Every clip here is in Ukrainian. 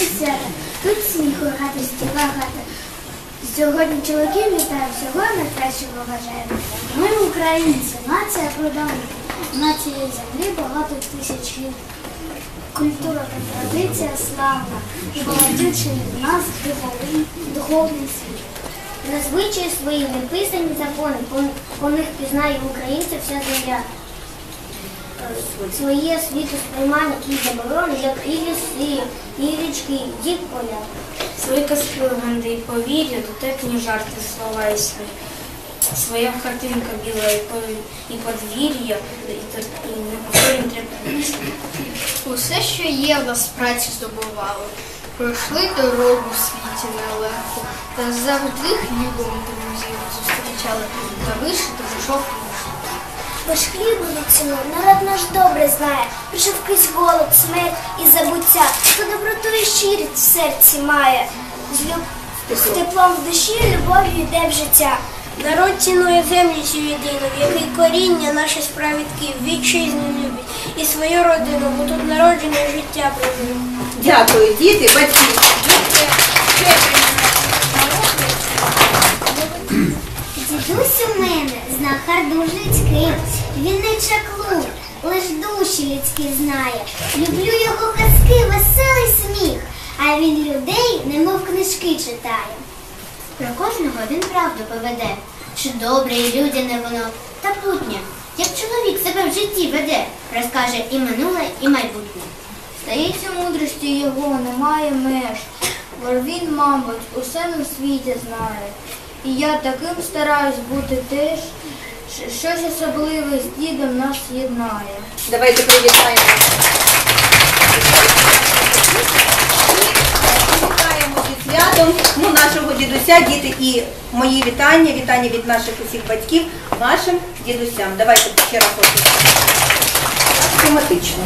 Хаті свято. Тут сміху радості багато. Сьогодні чоловіків вітаю, всього найкращого бажаємо. Ми українці, нація продавна. На цій землі багато тисяч літ. Культура та традиція славна. І володючий в нас духовний, світ. На звичаї свої неписані закони, по них пізнає українця вся земля. Своє світу сприймання і заборони, як і ліси, і річки, і поля. Свої казки легенди і повір'я, дотепні жарти, слова і сни. Своя картинка біла і подвір'я, і, тер- і непокорім трепетниця. Усе, що є, в нас праці здобували. Пройшли дорогу в світі нелегко, та завжди хлібом друзів зустрічали та вишиту шовку. Ж хлібу від ціну народ наш добре знає, прийшов крізь голод, смерть і забуття, хто доброту і щирість в серці має, з, люб... теплом в душі, любов'ю йде в життя. Народ цінує землю цю єдину, в якій коріння наших справедків вітчизну любить. І свою родину, бо тут народжене життя прожив. Дякую, діти, батьки. Дідусь у мене знахар дуже людський, він не чаклун, лиш душі людські знає. Люблю його казки, веселий сміх, а він людей, немов книжки читає. Про кожного він правду поведе, чи добре і людяне воно, та путнє, як чоловік себе в житті веде, розкаже і минуле, і майбутнє. Стається мудрості його, немає меж, бо він, мабуть, усе на світі знає. І я таким стараюсь бути теж, щось особливе з дідом нас єднає. Давайте привітаємо. Привітаємо зі святом ну, нашого дідуся, діти, і мої вітання, вітання від наших усіх батьків, вашим дідусям. Давайте ще раз ось. Тематично.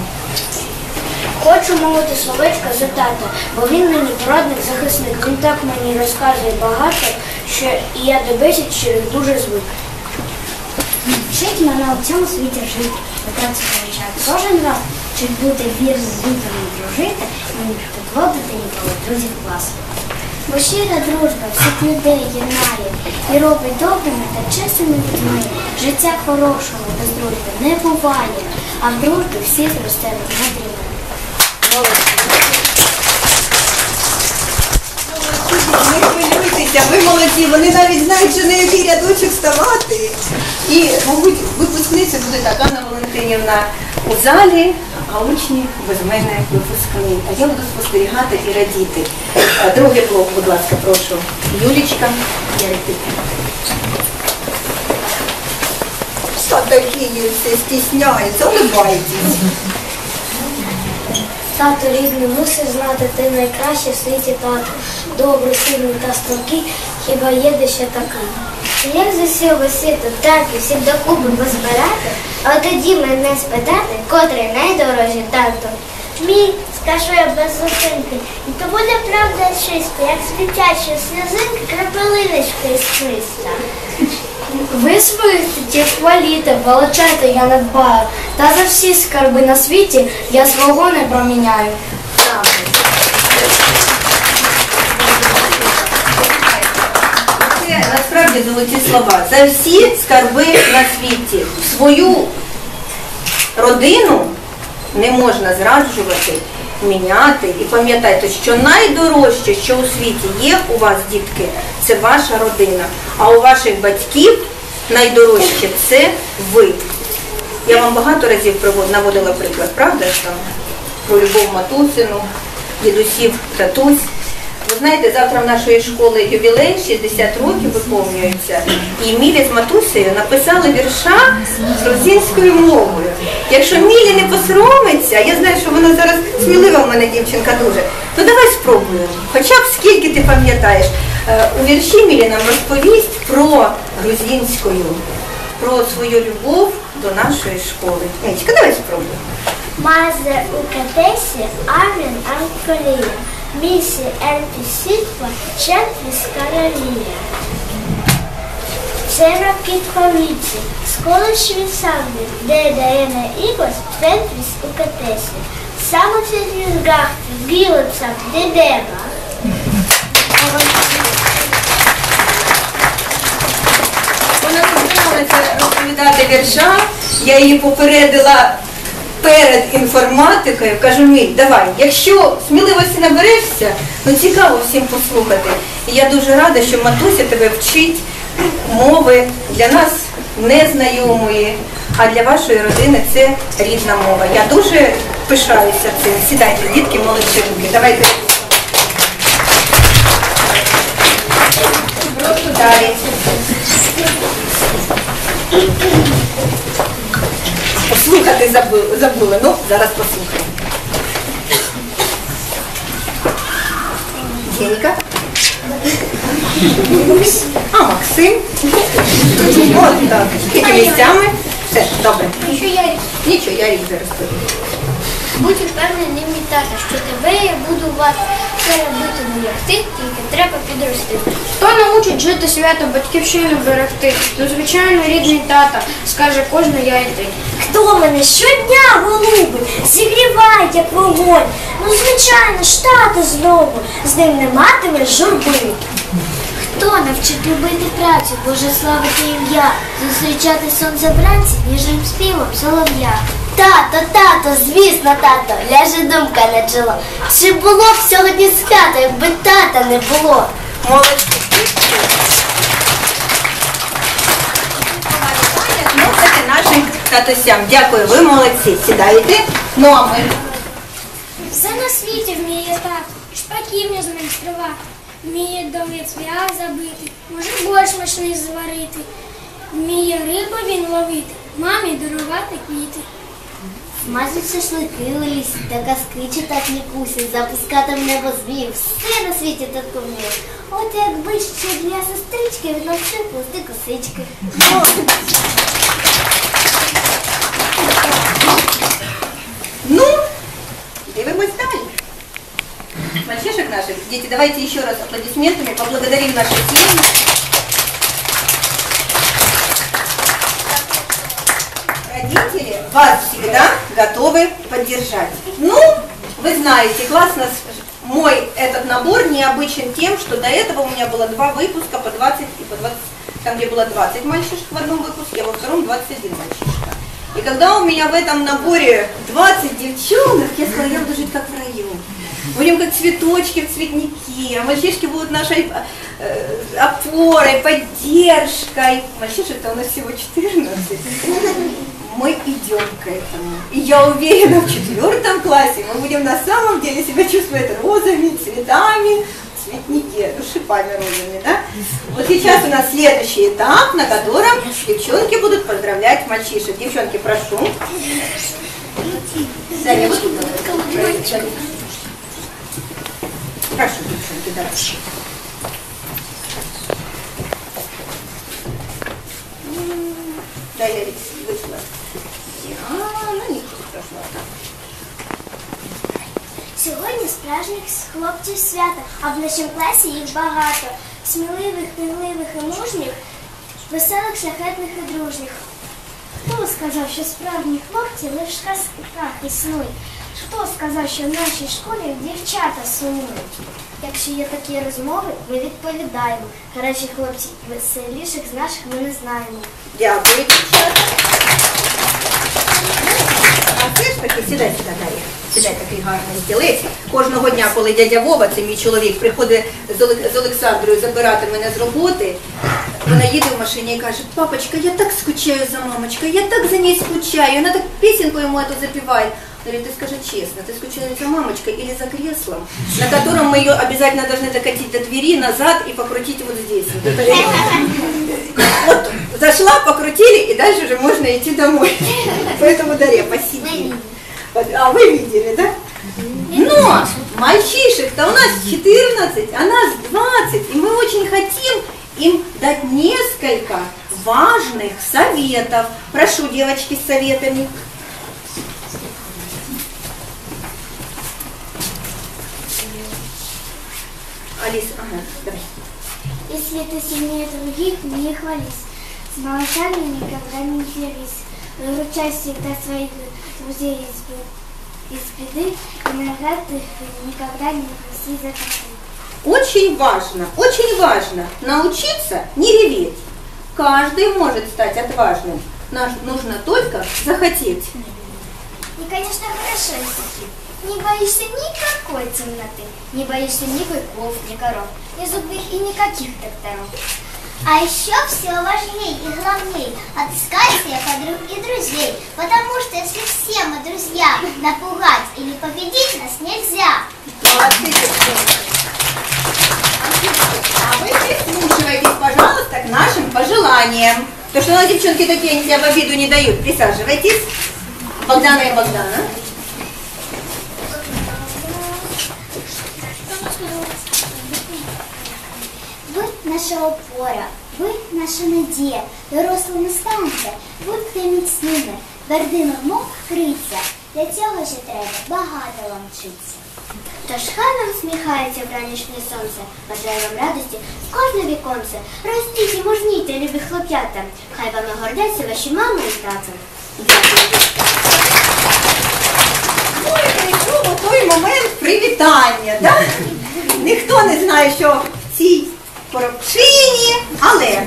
Хочу мовити словечко за тата, бо він мені порадник захисник. Він так мені розказує багато, що і я до бесід щирих дуже звик. Вчить мене у цьому світі жити, добратися звичайно. Кожен раз вчить бути вір з вітром дружити, і не підводити ніколи друзів класу. Бо щира дружба всіх людей єднає і робить добрими та чесними людьми. Життя хорошого без дружби не буває, а в дружбі всіх росте надрівно. Не хвилюйтеся, ви молодці, вони навіть знають, що на який рядочок ставати. І, мабуть, випускниця буде так, Анна Валентинівна у залі, а учні без мене випускні. А я буду спостерігати і радіти. Другий блок, будь ласка, прошу. Юлічка, Ярик. Що такі все стісняються, улыбайтесь. Тато рідний, мусиш знати, ти найкраще в світі тато. Добрий, сильний та стрункий, хіба є де ще такий. Як з усього світу так і всіх докупи позбирати, а тоді мене спитати, котрий найдорожчий тато. Мій, скажу я без зупинки, і то буде правда чисто, як дитячої сльозинки крапелиночка із хвиста. Ви дітей хваліте, величайте, я не дбаю. Та за всі скарби на світі я свого не проміняю. Це насправді золоті слова. За всі скарби на світі. Свою родину не можна зраджувати, міняти. І пам'ятайте, що найдорожче, що у світі є у вас, дітки, це ваша родина. А у ваших батьків найдорожче це ви. Я вам багато разів наводила приклад, правда ж там? Про любов матусину, дідусів, татусь. Ви знаєте, завтра в нашої школи ювілей, 60 років виповнюється, і Мілі з матусею написали вірша з грузинською мовою. Якщо Мілі не посоромиться, я знаю, що вона зараз смілива в мене дівчинка дуже, то давай спробуємо. Хоча б скільки ти пам'ятаєш. Е, У вірші Мілі нам розповість про грузинською, про свою любов до нашої школи. Мічка, давай спробуємо. Мазе у катесі, амін анколія. Місі ентісітва, четвіс каролія. Сера кітковіці, сколи швісавні, де даєне ігос, твентвіс у катесі. самих лісгах білиться де дерева. Вона збиралася вірша, я її попередила перед інформатикою. Кажу, Міль, давай, якщо сміливості наберешся, ну цікаво всім послухати. І я дуже рада, що матуся тебе вчить мови для нас незнайомої, а для вашої родини це рідна мова. Я дуже пишаюся цим. Сідайте, дітки, молодчинки. Давайте. Прошу далі. Послухати забули, забули. Ну, зараз послухаємо. Генька. А Максим. От так. Тільки місцями. Все, добре. Що я Нічого, я їх зараз. Будь впевнений, мій тата, що тебе я буду вати все робити не як ти, тільки треба підрости. Хто научить жити свято батьківщину берегти? Ну, звичайно, рідний тата, скаже кожна я і ти. Хто мене щодня голубить, зігріває, як вогонь. Ну, звичайно, ж тато знову, з ним не матиме журби. Хто навчить любити працю, Боже славити ім'я, зустрічати сонце вранці ніжним співом солов'я. Тато, тато, звісно, тато, ляже думка на чоло. Чи було б сьогодні свято, якби тата не було? Молодці. Слухайте нашим татусям. Дякую, ви молодці. Сідайте. Ну а ми. Все на світі вміє тато, шпаків не змайструвати, вміє до в'яз забити, може борщ смачний зварити, вміє рибу він ловити, мамі дарувати квіти. Смажить шашлики у лісі, та казки читать нікусі, запускати в небо змів, все на світі татко вміє. От якби ще для сестрички він навчив плести косички. Ну, дивимось далі. Мальчишек наших, дети, давайте еще раз аплодисментами поблагодарим наших семьи. Вас всегда готовы поддержать. Ну, вы знаете, классно, мой этот набор необычен тем, что до этого у меня было два выпуска по 20 и по 20, там где было 20 мальчишек в одном выпуске, а во втором 21 мальчишка. И когда у меня в этом наборе 20 девчонок, я сказала, я буду жить как в раю. Будем как цветочки в цветнике, а мальчишки будут нашей э, опорой, поддержкой. Мальчишек-то у нас всего 14. Мы идем к этому. И я уверена, в четвертом классе мы будем на самом деле себя чувствовать розами, цветами, в цветнике, ну, шипами розами, да? Вот сейчас у нас следующий этап, на котором девчонки будут поздравлять мальчишек. Девчонки, прошу. Саня, вот. Прошу, девчонки, давай. Да, я вышла. А, ну нічого. Сьогодні справжніх хлопців свято, а в нашому класі їх багато. Сміливих, пінливих і мужніх, веселих, шляхетних і дружніх. Хто сказав, що справжні хлопці лише в казках існують? Хто сказав, що в нашій школі дівчата сумують? Якщо є такі розмови, ми відповідаємо. Гарячі хлопці, веселіших з наших ми не знаємо. Дякую. Все ж таки, сідай такий гарний стілець. Кожного дня, коли дядя Вова, це мій чоловік, приходить з Олександрою забирати мене з роботи, вона їде в машині і каже, папочка, я так скучаю за мамочкою, я так за ній скучаю. Вона так пісеньку йому запевает. Говорит, ты скажи честно, ты скучаешь за мамочкой или за креслом, на котором мы ее обязательно должны докатить до двери назад и покрутить вот здесь. Вот зашла, покрутили, и дальше уже можно идти домой. Поэтому, Дарья, посиди. А вы видели, да? Но мальчишек-то у нас 14, а нас 20, и мы очень хотим им дать несколько важных советов. Прошу, девочки, с советами. Алис, ага, давай. Если ты сильнее других, не хвались. С малышами никогда не делись. Выручай всегда своих друзей из из беды и наград ты никогда не проси за коты. Очень важно, очень важно научиться не реветь. Каждый может стать отважным. Наш- Нужно только захотеть. И, конечно, хорошо, если не боишься никакой темноты, не боишься ни быков, ни коров, ни зубных и никаких докторов. А еще все важнее и главнее отыскать себе подруг и друзей, потому что если все мы друзья, напугать или победить нас нельзя. А вы прислушивайтесь, пожалуйста, к нашим пожеланиям. То, что у нас девчонки такие, они себя в обиду не дают. Присаживайтесь. Богдана и Богдана. Наша опора, ви наша надія, дорослими станьте, будьте міцними, твердими мов криця. Для цього ще треба багато вам вчитися. Тож хай нам сміхається вранішнє сонце, бажаю вам радості в кожне віконце. Ростіть і мужніте, любі хлоп'ята, хай вами гордяться ваші мами і тата. Ну і прийшов той момент привітання. Да? Ніхто не знає, що в цій коробчині, але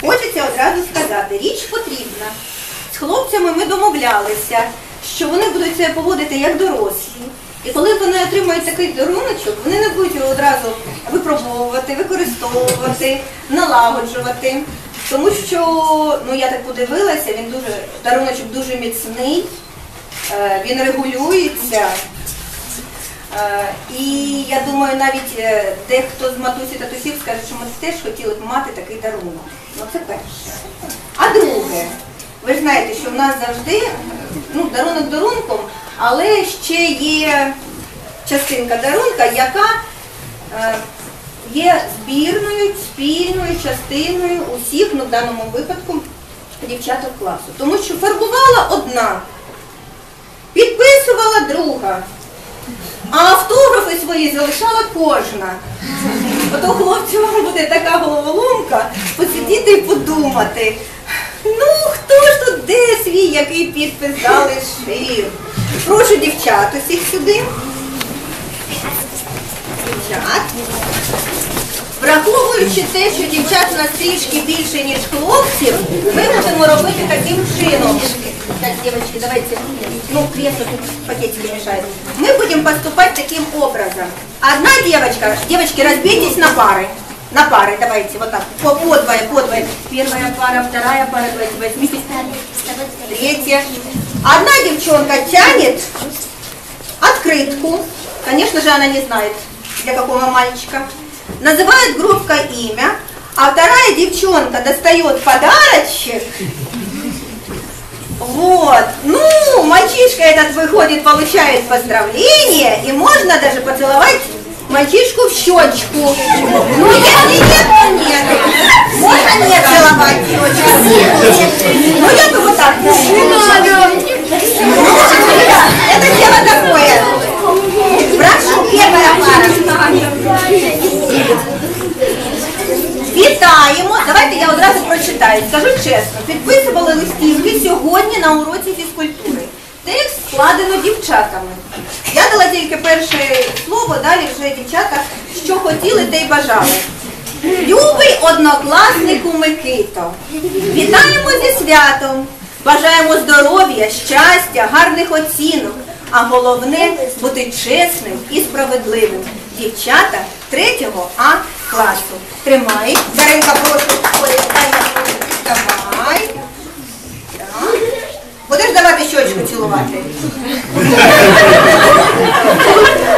хочеться одразу сказати, річ потрібна. З хлопцями ми домовлялися, що вони будуть себе поводити як дорослі. І коли вони отримають такий даруночок, вони не будуть його одразу випробовувати, використовувати, налагоджувати. Тому що, ну я так подивилася, він дуже, даруночок дуже міцний, Е, він регулюється. Е, І я думаю, навіть е, дехто з матусі та татусів скаже, що ми теж хотіли б мати такий дарунок. Ну це перше. А друге, ви ж знаєте, що в нас завжди ну, дарунок дарунком, але ще є частинка дарунка, яка е, є збірною, спільною частиною усіх, ну в даному випадку, дівчаток класу. Тому що фарбувала одна. Підписувала друга, а автографи свої залишала кожна. Ото хлопцю буде така головоломка посидіти і подумати. Ну, хто ж тут де свій, який підпис залишив? Прошу дівчат усіх сюди. Дівчат. Враховуючи те, що дівчат у нас трішки більше, ніж хлопців, ми будемо робити таким чином. Так, девочки, давайте. Ну, кресло тут пакетики мешают. Мы будем поступать таким образом. Одна девочка, девочки, разбейтесь на пары. На пары, давайте, вот так, по, по двое, по двое. Первая пара, вторая пара, давайте возьмитесь. Третья. Одна девчонка тянет открытку. Конечно же, она не знает, для какого мальчика. Называет группка имя, а вторая девчонка достает подарочек. Вот. Ну, мальчишка этот выходит, получает поздравление, и можно даже поцеловать мальчишку в щечку. Ну, если нет, то нет. Можно не целовать щечку. Ну, я думаю так. Это дело такое. Прошу, первая пара. Вітаємо! Давайте я одразу прочитаю. Скажу чесно, підписували листівки сьогодні на уроці фізкультури. Текст складено дівчатами. Я дала тільки перше слово, далі вже дівчата, що хотіли, те й бажали. Любий однокласнику Микито, вітаємо зі святом! Бажаємо здоров'я, щастя, гарних оцінок, а головне бути чесним і справедливим. Дівчата 3 А класу. Тримай. Даринка, прошу. Ой, Давай. Будеш давати щочку цілувати?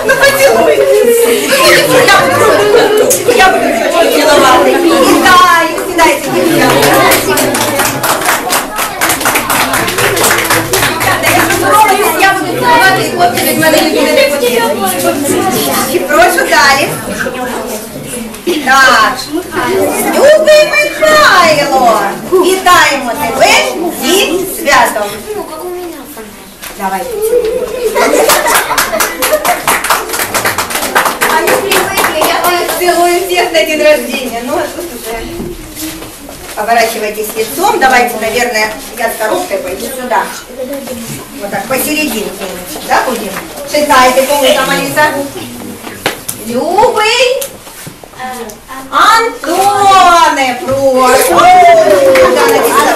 Ну поцілуй. Я буду, щочку цілувати. Сідаю, сідайте, дівчата. хлопці від мене нікуди не подінуть. Прошу далі. Так. Любий Михайло, вітаємо тебе зі святом. Давай. А не привыкли, я вас целую всех на день рождения. Ну, а тут уже Поворачивайтесь лицом. Давайте, наверное, я с коробкой пойду сюда. Вот так, посерединке. Да, будем? Читайте, кому там, Алиса? Любий Антоне, прошу. Да, написала.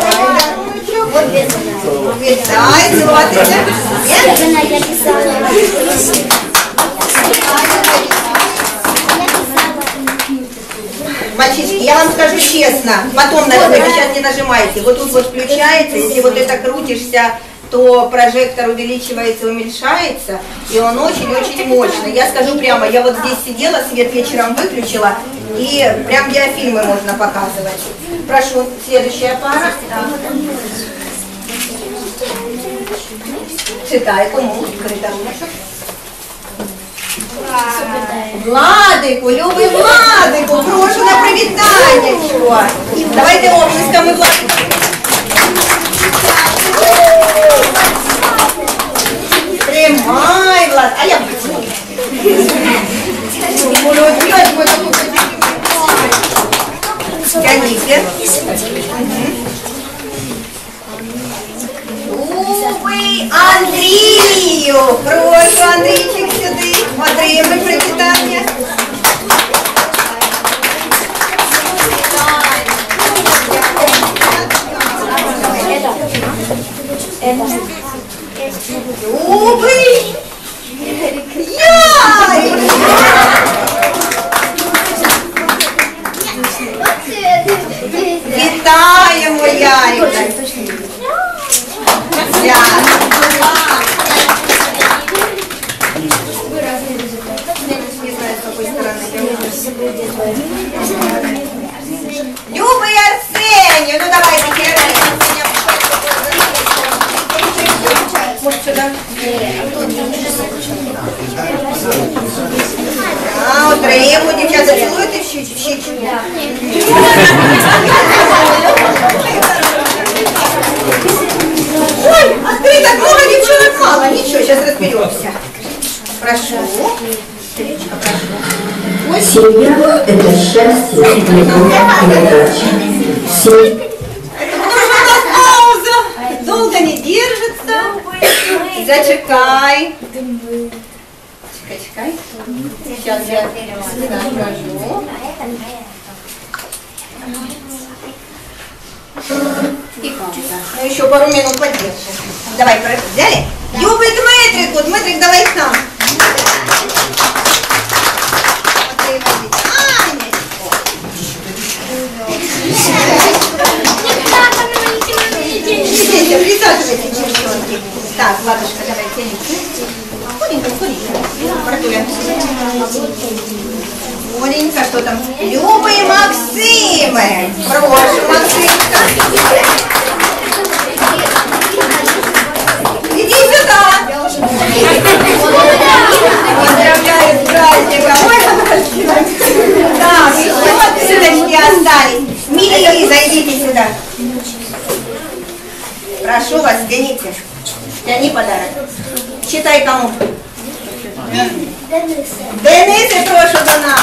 Вот, Вітай, зватися. Є? Мальчишки, я вам скажу честно, потом нажмете, сейчас не нажимайте. Вот тут вот включается, если вот это крутишься, то прожектор увеличивается, уменьшается, и он очень-очень мощный. Я скажу прямо, я вот здесь сидела, свет вечером выключила, и прям диафильмы можно показывать. Прошу, следующая пара. Читай, кому ручка. Владику, любий Владику, прошу на привітання. Давайте облисками Владику. Тримай, Влад, а я таку Тягніться. Любий Андрію! Прошу, Андрійчик, сюди. Отримай привітання. Любий! Яй! Счастье, и у нас пауза. Долго не держится. Зачекай. Чекай. Сейчас я скажу. И. Ну еще пару минут подержим. Давай, взяли? Любый Дмитрику. Дмитрик, давай к нам. Анечку. Сидите, присаживайтесь, девчонки. Так, ладушка, давай, тяни. Скоренько, скоренько. Братуля. Скоренько, что там? Любый Максимы. Прошу, Максимка. Иди сюда. Поздравляю с праздником. Ой, Так, вот ссылочки остались. Миля и Лиза, идите сюда. Прошу вас, тяните. Тяни подарок. Кому. Денисе, прошу до нас.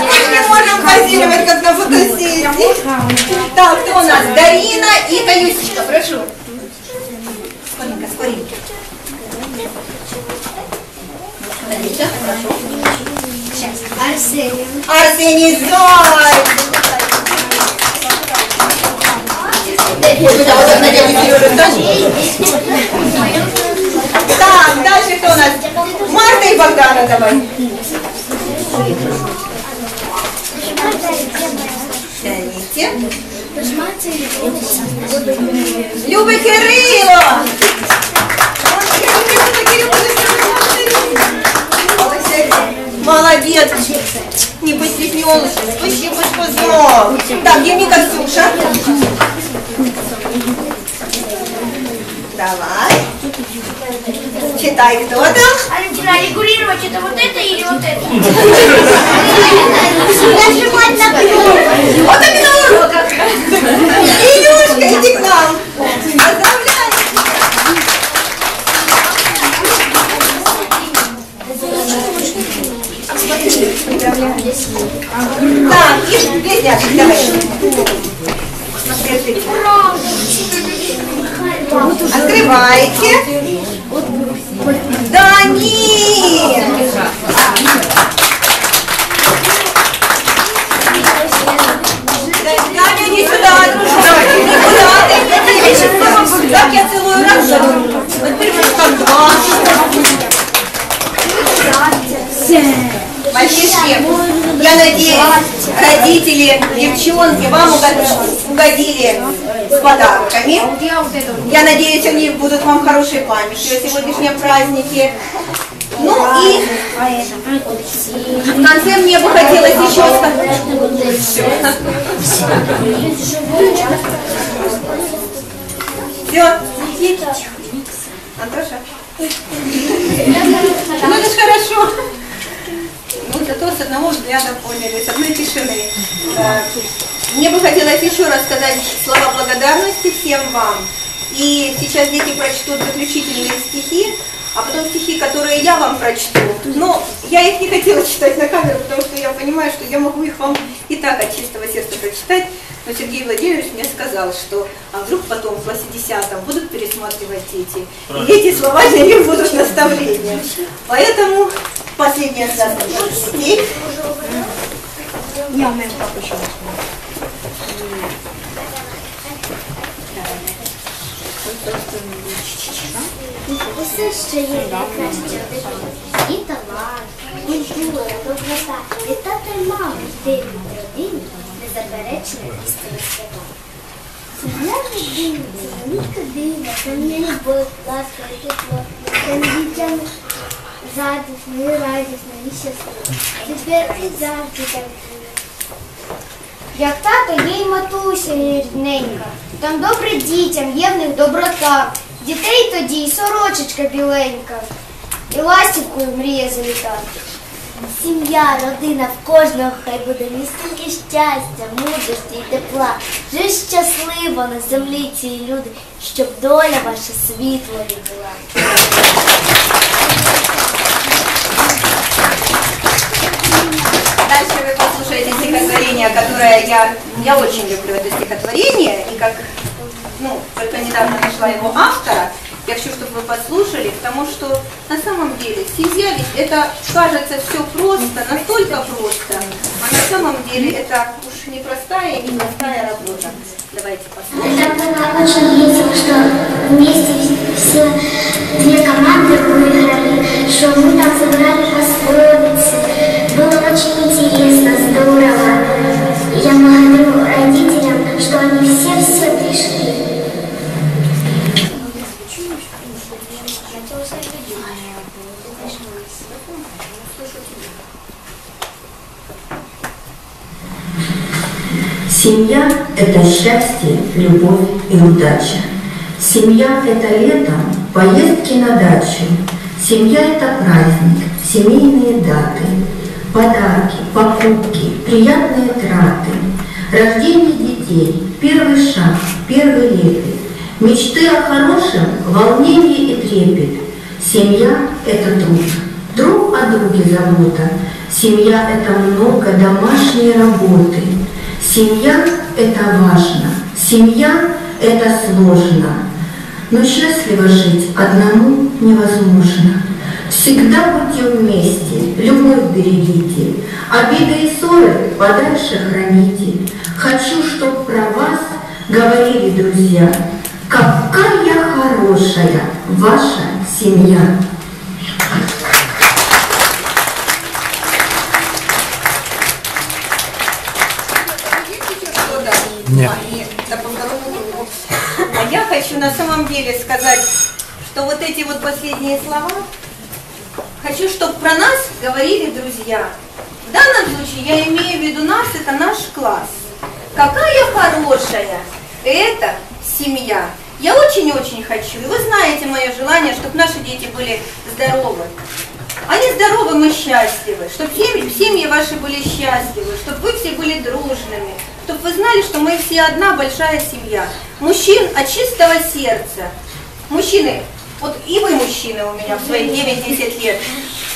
Мы не можем позировать, как на фотосессии. Так, кто у нас? Дарина и Таюсечка, прошу. Скоренько, скоренько. Таюся, прошу. Арсеній. Арсений Зай! Так, дальше кто у нас? Марта и Богдана давай. Тяните. Люба Кирило! Молодец! Не постеснялся. Спасибо, что знал. Так, дневник Ксюша. Давай. Читай, кто там? Алентина, регулировать это вот это или вот это? Нажимать на кнопку. Вот это на уроках. Илюшка, иди к нам. Поздравляю. Так, и близняшек, давай. Открывайте. Девчонки, вам угод- угодили с подарками. Я надеюсь, они будут вам хорошей памятью о сегодняшнем празднике. Ну и в конце мне бы хотелось еще сказать. Все. Антоша. Ну это ж хорошо. Зато с одного взгляда поняли, с одной тишины. Мне бы хотелось еще раз сказать слова благодарности всем вам. И сейчас дети прочтут заключительные стихи, а потом стихи, которые я вам прочту. Но я их не хотела читать на камеру, потому что я понимаю, что я могу их вам и так от чистого сердца прочитать. Но Сергей Владимирович мне сказал, что а вдруг потом в классе 10 будут пересматривать дети. И эти слова для них будут наставлением. Поэтому последняя сказка стих. Усе, що є найкраще в. І талант, культура, доброта, від тата й мами, дивні родині, незаперечне істинне свята. Сім'я родини, це велика дива, це не любов, ласка і тепло, це дітям радісно, і радісно, і щасливо. Тепер і завжди так буде. Як тато є й матуся рідненька, там добре дітям, є в них доброта. Дітей тоді й сорочечка біленька, і ластівкою мріє залітати. Сім'я, родина в кожного хай буде містинки щастя, мудрості і тепла. Жи щасливо на землі ці люди, щоб доля ваша світлою була. Дальше вы послушаете стихотворение, которое я, я очень люблю это стихотворение, и как, ну, только недавно нашла его автора, я хочу, чтобы вы послушали, потому что на самом деле семья ведь это кажется все просто, настолько просто, а на самом деле это уж непростая и непростая работа. Давайте послушаем. Это очень весело, что вместе все две команды выиграли, что мы там сыграли пословицы. Семья – это счастье, любовь и удача. Семья – это летом поездки на дачу. Семья – это праздник, семейные даты, подарки, покупки, приятные траты, рождение детей, первый шаг, первый лепет, мечты о хорошем, волнение и трепет. Семья – это труд, друг о друге забота. Семья – это много домашней работы. Семья – это важно, семья – это сложно. Но счастливо жить одному невозможно. Всегда будьте вместе, любовь берегите, обиды и ссоры подальше храните. Хочу, чтоб про вас говорили друзья, какая хорошая ваша семья. Нет. Кругу. А я хочу на самом деле сказать, что вот эти вот последние слова, хочу, чтобы про нас говорили друзья. В данном случае я имею в виду нас, это наш класс. Какая хорошая это семья. Я очень-очень хочу, и вы знаете мое желание, чтобы наши дети были здоровы. Они здоровы, мы счастливы, чтобы семьи, семьи ваши были счастливы, чтобы вы все были дружными, чтобы вы знали, что мы все одна большая семья. Мужчин от чистого сердца. Мужчины, вот и вы мужчины у меня в свои 9-10 лет.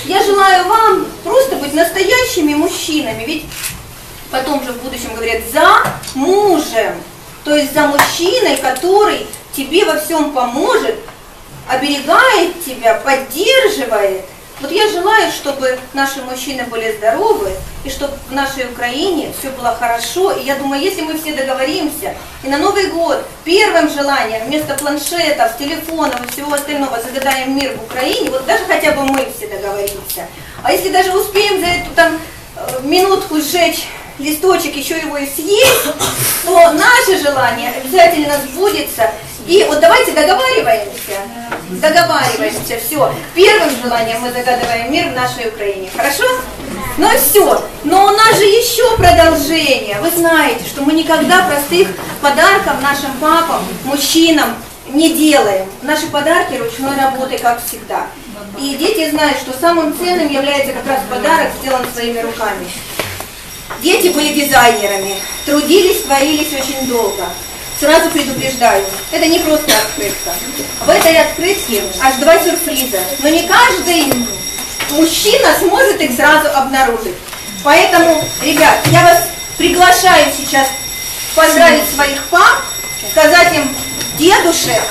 Я желаю вам просто быть настоящими мужчинами, ведь потом же в будущем говорят за мужем. То есть за мужчиной, который тебе во всем поможет, оберегает тебя, поддерживает. Вот я желаю, чтобы наши мужчины были здоровы, и чтобы в нашей Украине все было хорошо. И я думаю, если мы все договоримся, и на Новый год первым желанием вместо планшетов, телефонов и всего остального загадаем мир в Украине, вот даже хотя бы мы все договоримся. А если даже успеем за эту там э, минутку сжечь листочек, еще его и съесть, то наше желание обязательно сбудется. И вот давайте договариваемся. Договариваемся, все. Первым желанием мы загадываем мир в нашей Украине. Хорошо? Ну все. Но у нас же еще продолжение. Вы знаете, что мы никогда простых подарков нашим папам, мужчинам не делаем. Наши подарки ручной работы, как всегда. И дети знают, что самым ценным является как раз подарок, сделан своими руками. Дети были дизайнерами, трудились, творились очень долго. Сразу предупреждаю, это не просто открытка. В этой открытке аж два сюрприза, но не каждый мужчина сможет их сразу обнаружить. Поэтому, ребят, я вас приглашаю сейчас поздравить своих пап, сказать им дедушек,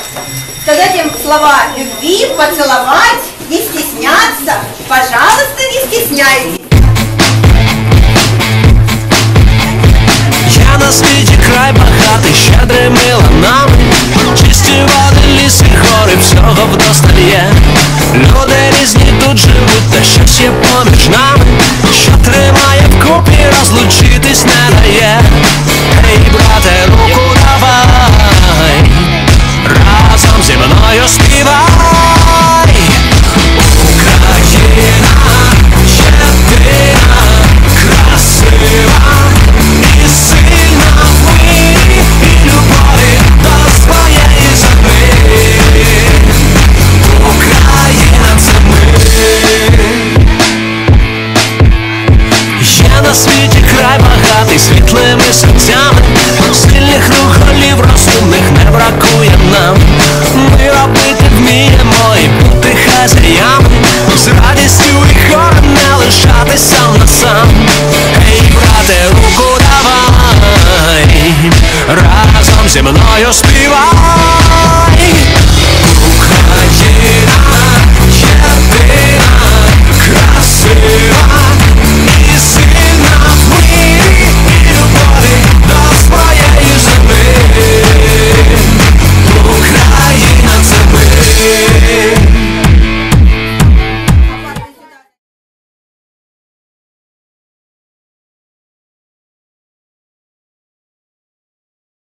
сказать им слова любви, поцеловать, не стесняться. Пожалуйста, не стесняйтесь. Я на світі край багатий, щедрий мила нам Чисті води, ліси, гори, всього вдосталь є. Люди різні тут живуть, та щось є поміж нами. Що тримає вкупі, розлучитись не дає. Ей, брате, руку серцями, сильних рук голів розумних не бракує нам. Ми робити вміємо і бути хазяям з радістю і хором не лишатись сам на сам. Ей, брате, руку давай, разом зі мною співай.